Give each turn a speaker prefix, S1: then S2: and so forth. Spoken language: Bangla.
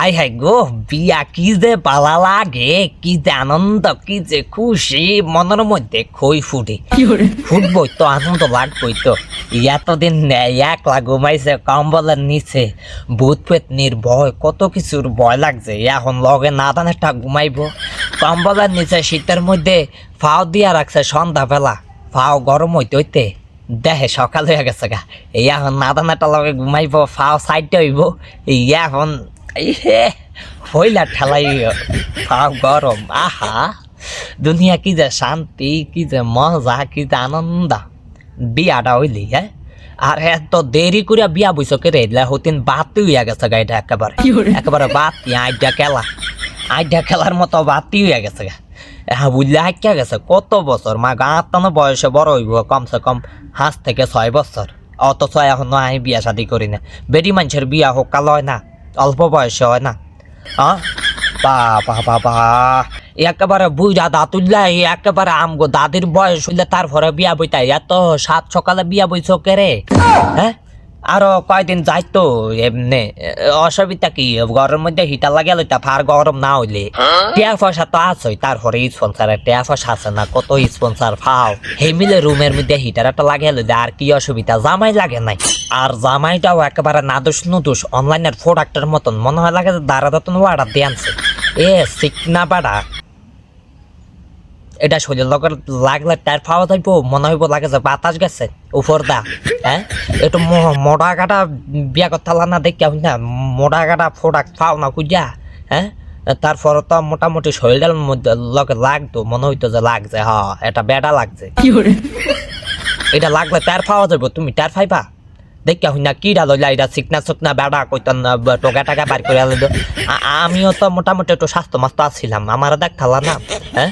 S1: হাই হাই গো বিয়া কি যে পালা লাগে কি যে আনন্দ কি যে খুশি মনের মধ্যে খই ফুটে। ফুটবই তো আনন্দ লাগবই তো। এতদিন একলা ঘুমাইছে কম্বলের নিচে ভূত পেট নির্ভয় কত কিছুর ভয় লাগছে। এখন লগে না দানেরটা ঘুমাইব। কম্বলের নিচে শীতের মধ্যে ফাও দিয়া রাখছে সন্ধ্যাবেলা ফাও গরম হইতে হইতে দেহে সকাল হয়ে গেছে গা। এই এখন না দানাটা লগে ঘুমাইব ফাও সাইডে হইব। এই এখন হইলা ঠেলাই ফাও গরম আহা। দুনিয়া কি যে শান্তি কি যে মজা কি যে আনন্দ। বিয়াটা হইলি হ্যাঁ? আর এত দেরি করে বিয়া বইস কে রে হতিন বাতি হইয়া গেছে গা এটা একেবারে। একেবারে বাতি আইডা খেলা আইডা খেলার মতো বাতি হইয়া গেছে গা। হ্যাঁ বুঝলে হাইকা গেছে, কত বছর? মা গাঁতানো বয়সে বড় হইব, কমসে কম হাঁস থেকে ছয় বছর। অথচ এখনও আমি বিয়া শাদি করি না। বেটি মানুষের বিয়া হোক, কাল হয় না, অল্প বয়সে হয় না। হ্যাঁ বাবা বাবা একেবারে বুঝা দাতুল্লা একেবারে আমগো দাদির বয়স হইলে তারপরে বিয়া বইতাই এত সাত সকালে বিয়া বইছ কে রে? হ্যাঁ? আরও কয়দিন যাইতো এমনি অসুবিধা কি? ঘরের মধ্যে হিটার লাগে লইতা ফার গরম না হইলে। টিয়া পয়সা তো আছে তারপরে স্পন্সার টিয়া পয়সা আছে না কত স্পন্সার ফাও হেমিলে রুমের মধ্যে হিটার একটা লাগে লইলে আর কি অসুবিধা? জামাই লাগে নাই। আর জামাইটাও একেবারে নাদুস নুদুস অনলাইনের প্রোডাক্টের মতন মনে হয় লাগে যে দাঁড়া দাঁতন অর্ডার দিয়ে আনছে। এ সিকনা বাড়া। এটা শরীর লগর লাগলে টায়ার পাওয়া যাইব মনে হইব লাগে যে বাতাস গেছে উপর দা হ্যাঁ? একটু মোটা কাটা বিয়া কথা না দেখি না মোটা কাটা প্রোডাক্ট পাও না খুঁজা হ্যাঁ? তারপর তো মোটামুটি শরীরের মধ্যে লগে লাগতো মনে হইতো যে লাগছে হ এটা বেটা লাগছে। এটা লাগলে টায়ার পাওয়া যাইব তুমি টায়ার পাইবা? দেখি হই না কিরা লইলা এটা চিকনা চুকনা বেড়া কইতন টোকা টাকা বার করে আলো আমিও তো মোটামুটি একটু স্বাস্থ্য মাস্ত আছিলাম আমার দেখ না হ্যাঁ?